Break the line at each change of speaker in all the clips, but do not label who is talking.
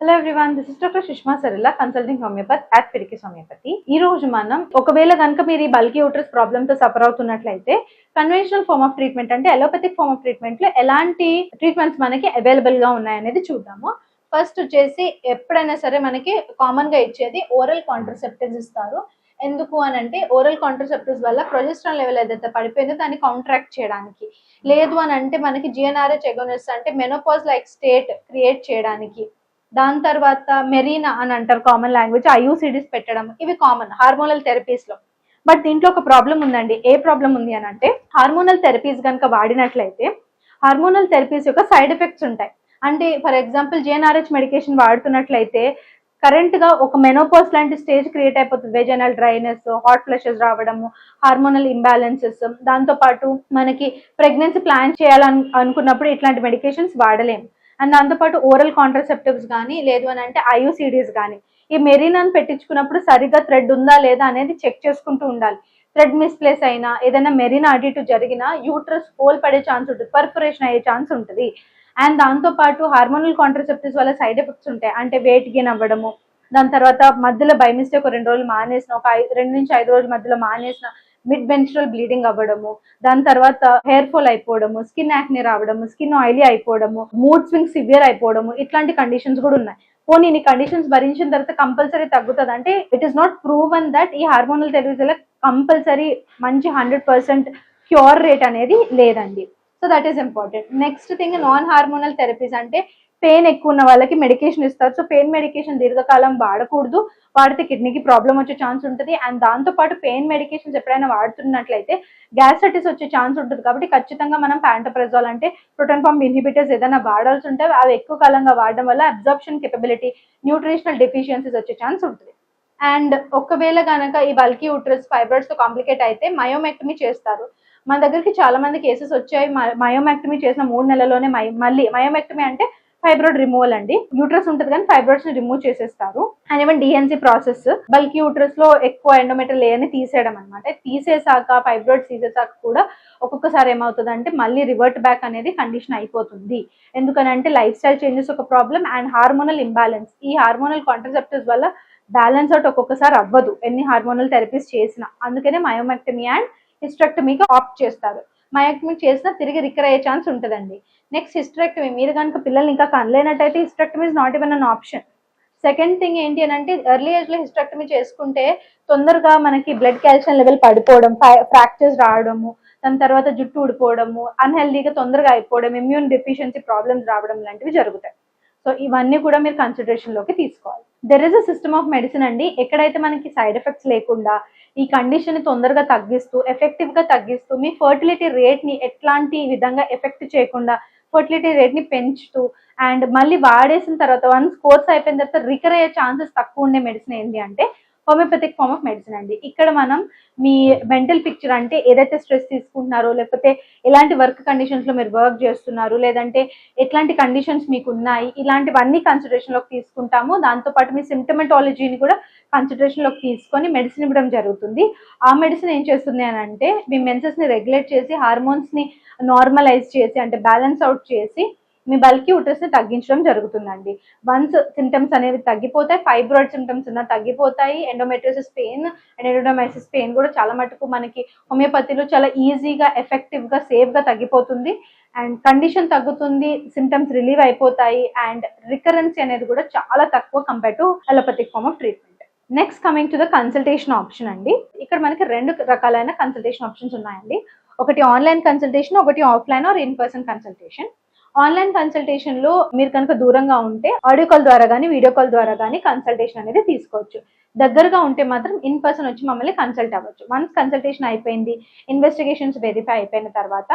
Hello everyone this is doctor Sushma Sarilla consulting homeopathy at Pirikis homeopathy ఈ రోజు మనం ఒకవేళ కనుక మీరు ఈ బల్కీ యూట్రస్ ప్రాబ్లమ్తో సఫర్ అవుతున్నట్లయితే కన్వెన్షనల్ ఫార్మ్ ఆఫ్ ట్రీట్మెంట్ అంటే అలోపతిక్ ఫార్మ్ ఆఫ్ ట్రీట్మెంట్లో ఎలాంటి ట్రీట్మెంట్స్ మనకి అవైలబుల్గా ఉన్నాయనేది చూద్దాము. ఫస్ట్ వచ్చేసి ఎప్పుడైనా సరే మనకి కామన్గా ఇచ్చేది ఓరల్ కాంట్రసెప్టివ్స్ ఇస్తారు. ఎందుకు అని అంటే ఓరల్ కాంట్రసెప్టివ్స్ వల్ల ప్రొజెస్ట్రాన్ లెవెల్ ఏదైతే పడిపోయిందో దాన్ని కాంట్రాక్ట్ చేయడానికి. లేదు అని అంటే మనకి జిఎన్ఆర్హెచ్ ఎగోనిస్ అంటే మెనోపాజ్ లైక్ స్టేట్ క్రియేట్ చేయడానికి. దాని తర్వాత మెరీనా అని అంటారు కామన్ లాంగ్వేజ్ ఐయూసిడీస్ పెట్టడం ఇవి కామన్ హార్మోనల్ థెరపీస్లో. బట్ దీంట్లో ఒక ప్రాబ్లం ఉందండి. ఏ ప్రాబ్లం ఉంది అని అంటే హార్మోనల్ థెరపీస్ కనుక వాడినట్లయితే హార్మోనల్ థెరపీస్ యొక్క సైడ్ ఎఫెక్ట్స్ ఉంటాయి. అంటే for example G N R H medication వాడుతున్నట్లయితే కరెంట్గా ఒక మెనోపాస్ లాంటి స్టేజ్ క్రియేట్ అయిపోతుంది. వెజనల్ డ్రైనెస్ హాట్ ఫ్లషెస్ రావడము హార్మోనల్ ఇంబ్యాలెన్సెస్ దాంతో పాటు మనకి ప్రెగ్నెన్సీ ప్లాన్ చేయాలని అనుకున్నప్పుడు ఇట్లాంటి మెడికేషన్స్ వాడలేము. అండ్ దాంతోపాటు ఓరల్ కాంట్రసెప్టివ్స్ కానీ లేదు అని అంటే ఐయుసిడీస్ కానీ ఈ మెరీనాన్ పెట్టించుకున్నప్పుడు సరిగ్గా థ్రెడ్ ఉందా లేదా అనేది చెక్ చేసుకుంటూ ఉండాలి. థ్రెడ్ మిస్ప్లేస్ అయినా ఏదైనా మెరీనా అడిటు జరిగినా యూట్రస్ హోల్ పడే ఛాన్స్ ఉంటుంది పర్ఫరేషన్ అయ్యే ఛాన్స్ ఉంటుంది. అండ్ దాంతో పాటు హార్మోనల్ కాంట్రసెప్టివ్స్ వల్ల సైడ్ ఎఫెక్ట్స్ ఉంటాయి. అంటే వెయిట్ గెయిన్ అవ్వడము దాని తర్వాత మధ్యలో బై మిస్టేక్ రెండు రోజులు మానేసిన ఒక రెండు నుంచి ఐదు రోజుల మధ్యలో మానేసిన మిడ్ బెన్స్ట్రల్ బ్లీడింగ్ అవ్వడము దాని తర్వాత హెయిర్ ఫాల్ అయిపోవడము స్కిన్ యాక్ని రావడము స్కిన్ ఆయిలీ అయిపోవడము మూడ్ స్వింగ్ సివియర్ అయిపోవడము ఇట్లాంటి కండిషన్స్ కూడా ఉన్నాయి. పోనీ ఈ కండిషన్స్ భరించిన తర్వాత కంపల్సరీ తగ్గుతుంది? అంటే it is not proven that ఈ హార్మోనల్ థెరపీస్ కంపల్సరీ మంచి హండ్రెడ్ పర్సెంట్ క్యూర్ రేట్ అనేది లేదండి. So that is important next thing non hormonal therapies అంటే పెయిన్ ఎక్కువ ఉన్న వాళ్ళకి మెడికేషన్ ఇస్తారు. సో పెయిన్ మెడికేషన్ దీర్ఘకాలం వాడకూడదు. వాడితే కిడ్నీకి ప్రాబ్లం వచ్చే ఛాన్స్ ఉంటుంది. అండ్ దాంతో పాటు పెయిన్ మెడికేషన్స్ ఎప్పుడైనా వాడుతున్నట్లయితే గ్యాస్ట్రైటిస్ వచ్చే ఛాన్స్ ఉంటుంది. కాబట్టి ఖచ్చితంగా మనం ప్యాంటోప్రెజాల్ అంటే ప్రోటోన్ పంప్ ఇన్హిబిటర్స్ ఏదైనా వాడాల్సి ఉంటే అవి ఎక్కువ కాలంగా వాడడం వల్ల అబ్జర్ప్షన్ కెపబిలిటీ న్యూట్రిషనల్ డెఫిషియన్సీస్ వచ్చే ఛాన్స్ ఉంటుంది. అండ్ ఒకవేళ కనుక ఈ బల్కీ ఉట్రస్ ఫైబర్స్తో కాంప్లికేట్ అయితే మయోమెక్టమీ చేస్తారు. మన దగ్గరికి చాలా మంది కేసెస్ వచ్చాయి మయోమెక్టమీ చేసిన మూడు నెలల్లోనే మై- మళ్ళీ మయోమెక్టమీ అంటే ఫైబ్రాయిడ్ రిమూవల్ అండి. యూట్రస్ ఉంటుంది కానీ ఫైబ్రాయిడ్స్ని రిమూవ్ చేసేస్తారు. And even DNC process bulk యూట్రస్లో ఎక్కువ ఎండోమెటర్ లేయర్ని తీసేయడం అనమాట తీసేసాక ఫైబ్రాయిడ్స్ తీసేసాక కూడా ఒక్కొక్కసారి ఏమవుతుంది అంటే మళ్ళీ రివర్ట్ బ్యాక్ అనేది కండిషన్ అయిపోతుంది. ఎందుకనంటే లైఫ్ స్టైల్ చేంజెస్ ఒక ప్రాబ్లం అండ్ హార్మోనల్ ఇంబ్యాలెన్స్ ఈ హార్మోనల్ కాంట్రసెప్టివ్స్ వల్ల బ్యాలెన్స్ అవుట్ ఒక్కొక్కసారి అవ్వదు. ఎన్ని హార్మోనల్ థెరపీస్ చేసినా. అందుకనే మయోమెక్టమీ అండ్ హిస్ట్రెక్టమీకి ఆప్ట్ చేస్తారు. మయాక్టమీ చేసినా తిరిగి రికర్ అయ్యే ఛాన్స్ ఉంటుందండి. నెక్స్ట్ హిస్టరెక్టమీ మీరు కనుక పిల్లల్ని ఇంకా కనలేనట్టయితే hysterectomy is not even an option second thing ఏంటి అని అంటే ఎర్లీ ఏజ్లో హిస్టరెక్టమీ చేసుకుంటే తొందరగా మనకి బ్లడ్ కాల్షియం లెవెల్ పడిపోవడం ఫ్రాక్చర్స్ రావడము దాని తర్వాత జుట్టు ఊడిపోవడము అన్హెల్దీగా తొందరగా అయిపోవడం ఇమ్యూన్ డెఫిషియన్సీ ప్రాబ్లమ్స్ రావడం లాంటివి జరుగుతాయి. సో ఇవన్నీ కూడా మీరు కన్సిడరేషన్లోకి తీసుకోవాలి. There is a system of medicine అండి. ఎక్కడైతే మనకి సైడ్ ఎఫెక్ట్స్ లేకుండా ఈ కండిషన్ తొందరగా తగ్గిస్తూ ఎఫెక్టివ్గా తగ్గిస్తూ మీ ఫర్టిలిటీ రేట్ని ఎట్లాంటి విధంగా ఎఫెక్ట్ చేయకుండా ఫర్టిలిటీ రేట్ని పెంచుతూ అండ్ మళ్ళీ వాడేసిన తర్వాత వన్స్ కోర్స్ అయిపోయిన తర్వాత రికర్ అయ్యే ఛాన్సెస్ తక్కువ ఉండే మెడిసిన్ ఏంటి అంటే హోమియోపతిక్ ఫార్మ్ ఆఫ్ మెడిసిన్ అండి. ఇక్కడ మనం మీ మెంటల్ పిక్చర్ అంటే ఏదైతే స్ట్రెస్ తీసుకుంటున్నారో లేకపోతే ఎలాంటి వర్క్ కండిషన్స్లో మీరు వర్క్ చేస్తున్నారు లేదంటే ఎట్లాంటి కండిషన్స్ మీకు ఉన్నాయి ఇలాంటివన్నీ కన్సిడరేషన్లోకి తీసుకుంటాము. దాంతో పాటు మీ సిమ్టమటాలజీని కూడా కన్సిడరేషన్లోకి తీసుకొని మెడిసిన్ ఇవ్వడం జరుగుతుంది. ఆ మెడిసిన్ ఏం చేస్తుంది అని అంటే మీ మెన్సెస్ని రెగ్యులేట్ చేసి హార్మోన్స్ని నార్మలైజ్ చేసి అంటే బ్యాలెన్స్ అవుట్ చేసి మీ బల్కి యూటర్స్ని తగ్గించడం జరుగుతుందండి. వన్స్ సిమ్టమ్స్ అనేవి తగ్గిపోతాయి ఫైబ్రాయిడ్ సిమ్టమ్స్ ఉన్న తగ్గిపోతాయి ఎండోమెట్రిసిస్ పెయిన్ అండ్ ఎండోమైసిస్ పెయిన్ కూడా చాలా మటుకు మనకి హోమియోపతిలో చాలా ఈజీగా ఎఫెక్టివ్గా సేఫ్గా తగ్గిపోతుంది. అండ్ కండిషన్ తగ్గుతుంది సిమ్టమ్స్ రిలీవ్ అయిపోతాయి అండ్ రికరెన్సీ అనేది కూడా చాలా తక్కువ compare to allopathic form of treatment. Next coming to the consultation option అండి. ఇక్కడ మనకి రెండు రకాలైన కన్సల్టేషన్ ఆప్షన్స్ ఉన్నాయండి. ఒకటి ఆన్లైన్ కన్సల్టేషన్ ఒకటి offline or in person consultation. Online కన్సల్టేషన్లో మీరు కనుక దూరంగా ఉంటే ఆడియో కాల్ ద్వారా కానీ వీడియో కాల్ ద్వారా కానీ కన్సల్టేషన్ అనేది తీసుకోవచ్చు. దగ్గరగా ఉంటే మాత్రం ఇన్ పర్సన్ వచ్చి మమ్మల్ని కన్సల్ట్ అవ్వచ్చు. వన్స్ కన్సల్టేషన్ అయిపోయింది ఇన్వెస్టిగేషన్స్ వెరిఫై అయిపోయిన తర్వాత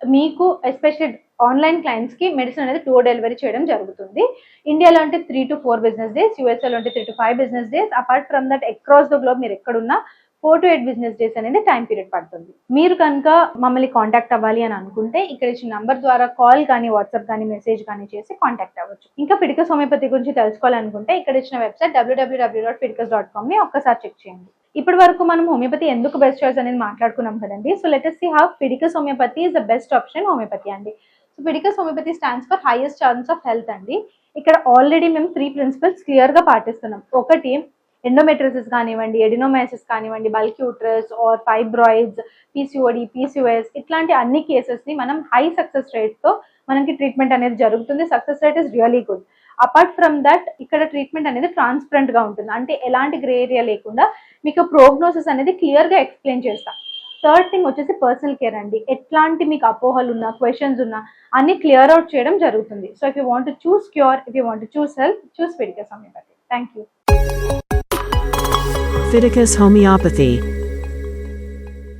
మీకు ఎస్పెషల్లీ ఆన్లైన్ క్లయింట్స్కి మెడిసిన్ అనేది టూ డెలివరీ చేయడం జరుగుతుంది. ఇండియాలో అంటే three to four business days యూఎస్ఏలో అంటే three to five business days apart from that across the globe మీరు ఎక్కడున్నా four to eight business days అనేది టైం పీరియడ్ పడుతుంది. మీరు కనుక మమ్మల్ని కాంటాక్ట్ అవ్వాలి అని అనుకుంటే ఇక్కడ ఇచ్చిన నంబర్ ద్వారా కాల్ కానీ వాట్సాప్ కానీ మెసేజ్ కానీ చేసి కాంటాక్ట్ అవ్వచ్చు. ఇంకా పిడిక హోమియోపతి గురించి తెలుసుకోవాలనుకుంటే ఇక్కడ ఇచ్చిన వెబ్సైట్ డబ్ల్యూడబ్ల్యూడబ్ల్యూ డాట్ ఫిడికస్ డాట్ కామ్ని ఒక్కసారి చెక్ చేయండి. ఇప్పటి వరకు మనం హోమియోపతి ఎందుకు బెస్ట్ చాయిస్ అనేది మాట్లాడుకున్నాం కదండి? So let's see have Fidicus homeopathy is the best option homeopathy అండి. So Fidicus homeopathy stands for highest chance of health అండి. ఇక్కడ ఆల్రెడీ మేము త్రీ ప్రిన్సిపల్స్ క్లియర్గా పాటిస్తున్నాం. ఒకటి ఎండోమెట్రిసిస్ కానివ్వండి ఎడినోమైసిస్ కానివ్వండి bulk uterus or fibroids PCOD PCOS ఇట్లాంటి అన్ని కేసెస్ని మనం హై సక్సెస్ రేట్తో మనకి ట్రీట్మెంట్ అనేది జరుగుతుంది. Success rate is really good apart from that ఇక్కడ ట్రీట్మెంట్ అనేది ట్రాన్స్పరెంట్గా ఉంటుంది. అంటే ఎలాంటి గ్రే ఏరియా లేకుండా మీకు ప్రోగ్నోసిస్ అనేది క్లియర్గా ఎక్స్ప్లెయిన్ చేస్తాం. థర్డ్ థింగ్ వచ్చేసి పర్సనల్ కేర్ అండి. ఎట్లాంటి మీకు అపోహలు ఉన్నా క్వశ్చన్స్ ఉన్నా అన్ని క్లియర్ అవుట్ చేయడం జరుగుతుంది. So if you want choose cure if you want choose health choose పెడితే సమయం థ్యాంక్ యూ
Leviticus Homeopathy.